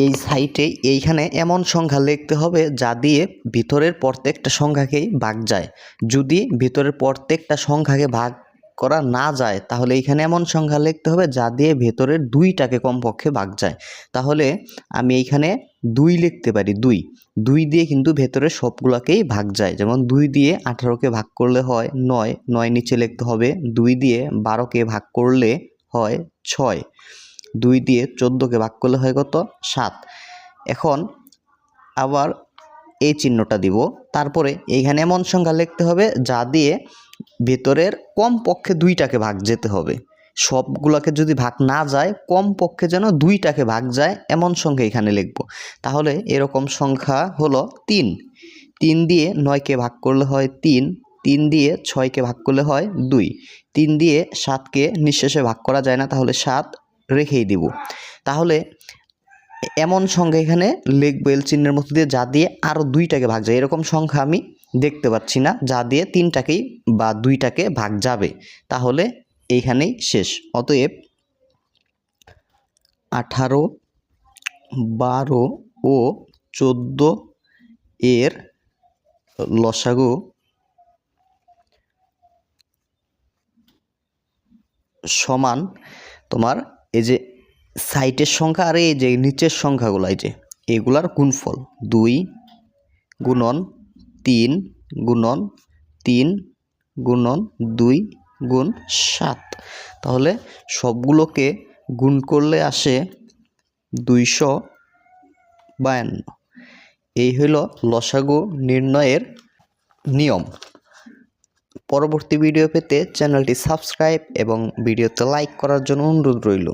এই সাইটে এইখানে এমন সংখ্যা লিখতে হবে যা দিয়ে ভিতরের প্রত্যেকটা সংখ্যাকেই ভাগ যায়। যদি ভিতরের প্রত্যেকটা সংখ্যাকে ভাগ করা না যায়, তাহলে এইখানে এমন সংখ্যা লিখতে হবে যা দিয়ে ভেতরের দুইটাকে কমপক্ষে ভাগ যায়। তাহলে আমি এইখানে দুই লিখতে পারি, দুই। দুই দিয়ে কিন্তু ভেতরের সবগুলোকেই ভাগ যায়। যেমন দুই দিয়ে আঠারোকে ভাগ করলে হয় নয় নয় নিচে লিখতে হবে। দুই দিয়ে বারোকে ভাগ করলে হয় ছয়। দুই দিয়ে চোদ্দোকে ভাগ করলে হয় কত? সাত। এখন আবার এই চিহ্নটা দিব। তারপরে এইখানে এমন সংখ্যা লিখতে হবে যা দিয়ে ভেতরের কম পক্ষে দুইটাকে ভাগ যেতে হবে। সবগুলোকে যদি ভাগ না যায় কম পক্ষে যেন দুইটাকে ভাগ যায়, এমন সংখ্যা এখানে লিখব। তাহলে এরকম সংখ্যা হলো তিন। তিন দিয়ে নয়কে ভাগ করলে হয় তিন। তিন দিয়ে ছয়কে ভাগ করলে হয় দুই। তিন দিয়ে সাতকে নিঃশেষে ভাগ করা যায় না, তাহলে সাত রেখেই দিব। তাহলে এমন সংখ্যা এখানে লিখব বেল চিহ্নের মধ্যে দিয়ে যা দিয়ে আরও দুইটাকে ভাগ যায়। এরকম সংখ্যা আমি দেখতে পাচ্ছি না। যা দিয়ে তিনটাকেই বা দুইটাকে ভাগ যাবে। তাহলে এইখানেই শেষ। অতএব আঠারো, বারো ও চোদ্দ এর লসাগু সমান তোমার এই যে সাইটের সংখ্যা আর এই যে নিচের সংখ্যাগুলো, এই যে এগুলার গুণফল দুই গুণন তিন গুণন তিন গুণন দুই গুণ সাত। তাহলে সবগুলোকে গুণ করলে আসে দুইশো বায়ান্ন। এই হইল লসাগু নির্ণয়ের নিয়ম। পরবর্তী ভিডিও পেতে চ্যানেলটি সাবস্ক্রাইব এবং ভিডিওতে লাইক করার জন্য অনুরোধ রইল।